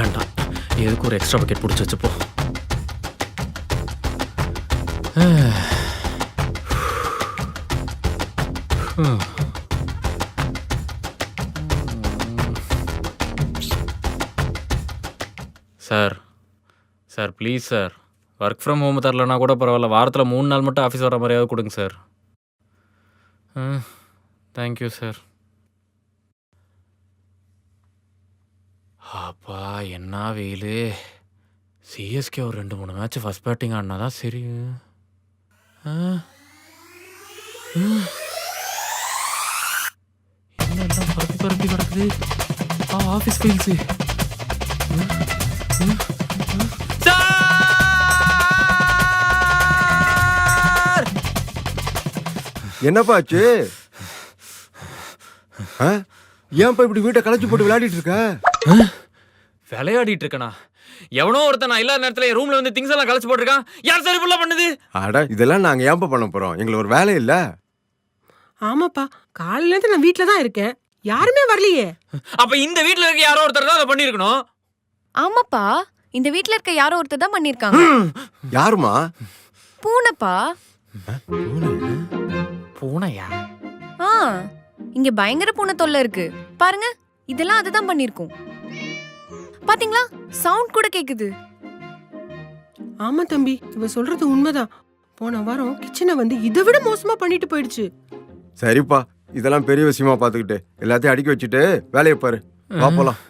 வேண்டாம். எதுக்கு ஒரு எக்ஸ்ட்ரா பக்கெட் பிடிச்சி வச்சுப்போ? Sir sir please sir. Work from home தரலனா கூட பரவாயில்ல. வாரத்தில் மூணு நாள் மட்டும் ஆஃபீஸ் வர மாதிரியாவது கொடுங்க சார். Thank you sir. அப்பா என்ன வெயில். சிஎஸ்கே ஒரு ரெண்டு மூணு மேட்ச் ஃபஸ்ட் பேட்டிங் ஆடினா தான் சரி ஆ. ஆ. என்ன எல்லாம் பரப்பி பரப்பி கிடக்குது? ஆ ஆஃபீஸ் ஃபைல்ஸு என்னப்பா ஆச்சு? ஏன்ப்பா இப்படி வீட்டை களைச்சு போட்டு விளையாடிட்டு இருக்க? விளையாடிட்டு இருக்கனா எவனோ ஒருத்தன் நான் இல்லாத நேரத்துல என் ரூம்ல வந்து திங்ஸ் எல்லாம் கலைச்சு போட்டிருக்கான் யார் சரி புள்ள பண்ணுது? அட இதெல்லாம் நாங்க ஏன்ப்பா பண்ண போறோம்? எங்களுக்கு ஒரு வேலை இல்ல. ஆமாப்பா காலையில இருந்து நான் வீட்ல தான் இருக்கேன். யாருமே வரலையே. அப்ப இந்த வீட்ல இருக்க யாரோ ஒருத்தர் தான் அதை பண்ணிருக்கணும் ஆமாப்பா இந்த வீட்ல இருக்க யாரோ ஒருத்தர் தான் பண்ணிருக்காங்க யாருமா? பூனைப்பா. பூனையா? ஆ இங்க பயங்கர பூனை தொல்லை இருக்கு. பாருங்க இதெல்லாம் அதுதான் பண்ணிருக்கோம் பாத்தீங்களா? சவுண்ட் கூட கேக்குது. ஆமா தம்பி இவ சொல்றது உண்மைதான். போன வாரம் கிச்சனை வந்து இதை விட மோசமா பண்ணிட்டு போயிடுச்சு. சரிப்பா இதெல்லாம் பெரிய விஷயமா பாத்துக்கிட்டு எல்லாத்தையும் அடுக்கி வச்சுட்டு வேலையை பாரு. வா போலாம்.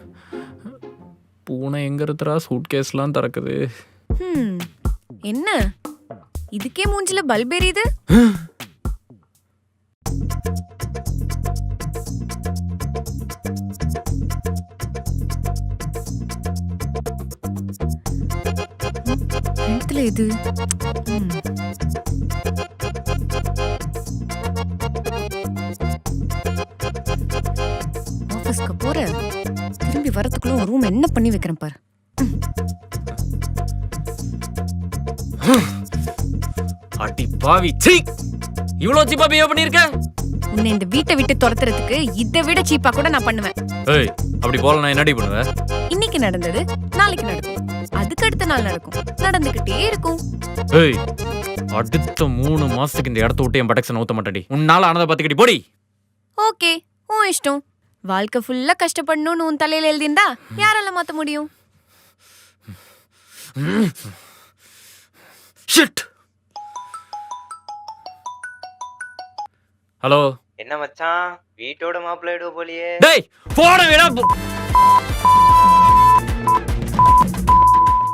பூனை எங்க இருக்கிறா சூட் கேஸ்லாம் திறக்குது. ஹம், என்ன? இதுக்கே மூஞ்சில பல்ப் எரியுது? இது. ம். ஆபீஸ்க்கு போற. திரும்பி வரதுக்குள்ள ஒரு ரூம் என்ன பண்ணி வைக்கிறேன் பாரு. அடி பாவி சீ இவ்வளோ சீப்பா பிஹேவ் பண்ணிருக்க? உன்னை இந்த வீட்டை விட்டு துரத்துறதுக்கு இதை விட சீப்பா கூட நான் பண்ணுவேன். ஏய் அப்படி போல நான் என்னடி பண்ணுவேன் இன்னைக்கு நடந்தது நாளைக்கு நடக்கும். அதுக்கு அடுத்த நாள் நடக்கும். நடந்துகிட்டே இருக்கும். ஏய் அடுத்த மூணு மாசத்துக்கு இந்த இடத்த விட்டு என் படக்ஷன் ஊத்த மாட்டேடி உன்னால ஆனதை பார்த்துக்கிட்டி போடி. ஓகே உன் இஷ்டம். வாழ்க்கை ஃபுல்லா கஷ்டப்படணும்னு உன் தலையில எழுதியிருந்தா யாரால மாத்த முடியும்? ஷிட் ஹலோ என்ன மச்சான்? வீட்டோட மாப்பிள்ளை போலியே. டேய் போன வேணா போ-